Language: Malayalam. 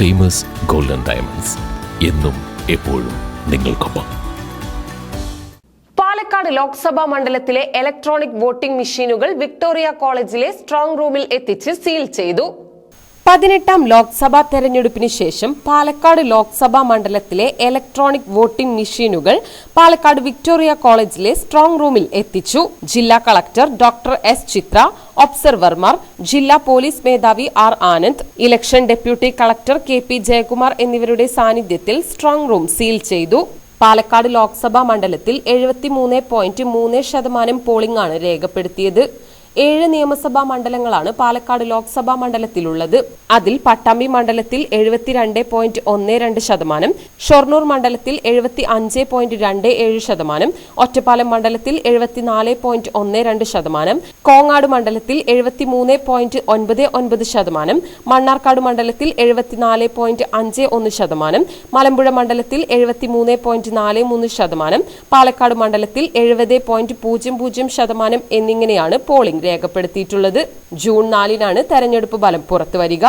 ഫേമസ് ഗോൾഡൻ ഡയമണ്ട്സ് എന്നും എപ്പോഴും നിങ്ങൾക്കൊപ്പം. പാലക്കാട് ലോക്സഭാ മണ്ഡലത്തിലെ ഇലക്ട്രോണിക് വോട്ടിംഗ് മെഷീനുകൾ വിക്ടോറിയ കോളേജിലെ സ്ട്രോങ് റൂമിൽ എത്തിച്ച് സീൽ ചെയ്തു. പതിനെട്ടാം ലോക്സഭാ തെരഞ്ഞെടുപ്പിന് ശേഷം പാലക്കാട് ലോക്സഭാ മണ്ഡലത്തിലെ ഇലക്ട്രോണിക് വോട്ടിംഗ് മെഷീനുകൾ പാലക്കാട് വിക്ടോറിയ കോളേജിലെ സ്ട്രോങ് റൂമിൽ എത്തിച്ചു. ജില്ലാ കളക്ടർ ഡോക്ടർ എസ് ചിത്ര ഒബ്സർവർമാർ ജില്ലാ പോലീസ് മേധാവി R Anand election deputy collector K P Jayakumar എന്നിവരുടെ സാന്നിധ്യത്തിൽ സ്ട്രോങ് റൂം സീൽ ചെയ്തു. പാലക്കാട് ലോക്സഭാ മണ്ഡലത്തിൽ എഴുപത്തിമൂന്ന് പോയിന്റ് മൂന്ന് ശതമാനം പോളിംഗ് ആണ് രേഖപ്പെടുത്തിയത്. ഏഴ് നിയമസഭാ മണ്ഡലങ്ങളാണ് പാലക്കാട് ലോക്സഭാ മണ്ഡലത്തിലുള്ളത്. അതിൽ പട്ടാമ്പി മണ്ഡലത്തിൽ എഴുപത്തിരണ്ട് പോയിന്റ് ഒന്ന് രണ്ട് ശതമാനം ഷൊർണൂർ മണ്ഡലത്തിൽ എഴുപത്തി അഞ്ച് പോയിന്റ് രണ്ട് ഏഴ് ശതമാനം ഒറ്റപ്പാലം മണ്ഡലത്തിൽ എഴുപത്തിനാല് പോയിന്റ് ഒന്ന് രണ്ട് ശതമാനം കോങ്ങാട് മണ്ഡലത്തിൽ എഴുപത്തിമൂന്ന് പോയിന്റ് ഒൻപത് ഒൻപത് ശതമാനം മണ്ണാർക്കാട് മണ്ഡലത്തിൽ എഴുപത്തിനാല് പോയിന്റ് അഞ്ച് ഒന്ന് ശതമാനം മലമ്പുഴ മണ്ഡലത്തിൽ എഴുപത്തിമൂന്ന് പോയിന്റ് നാല് മൂന്ന് ശതമാനം പാലക്കാട് മണ്ഡലത്തിൽ എഴുപത് പോയിന്റ് പൂജ്യം പൂജ്യം ശതമാനം എന്നിങ്ങനെയാണ് പോളിംഗ്. രേഖപ്പെടുത്തിയിട്ടുള്ളത്. ജൂൺ നാലിനാണ് തെരഞ്ഞെടുപ്പ് ഫലം പുറത്തുവരിക.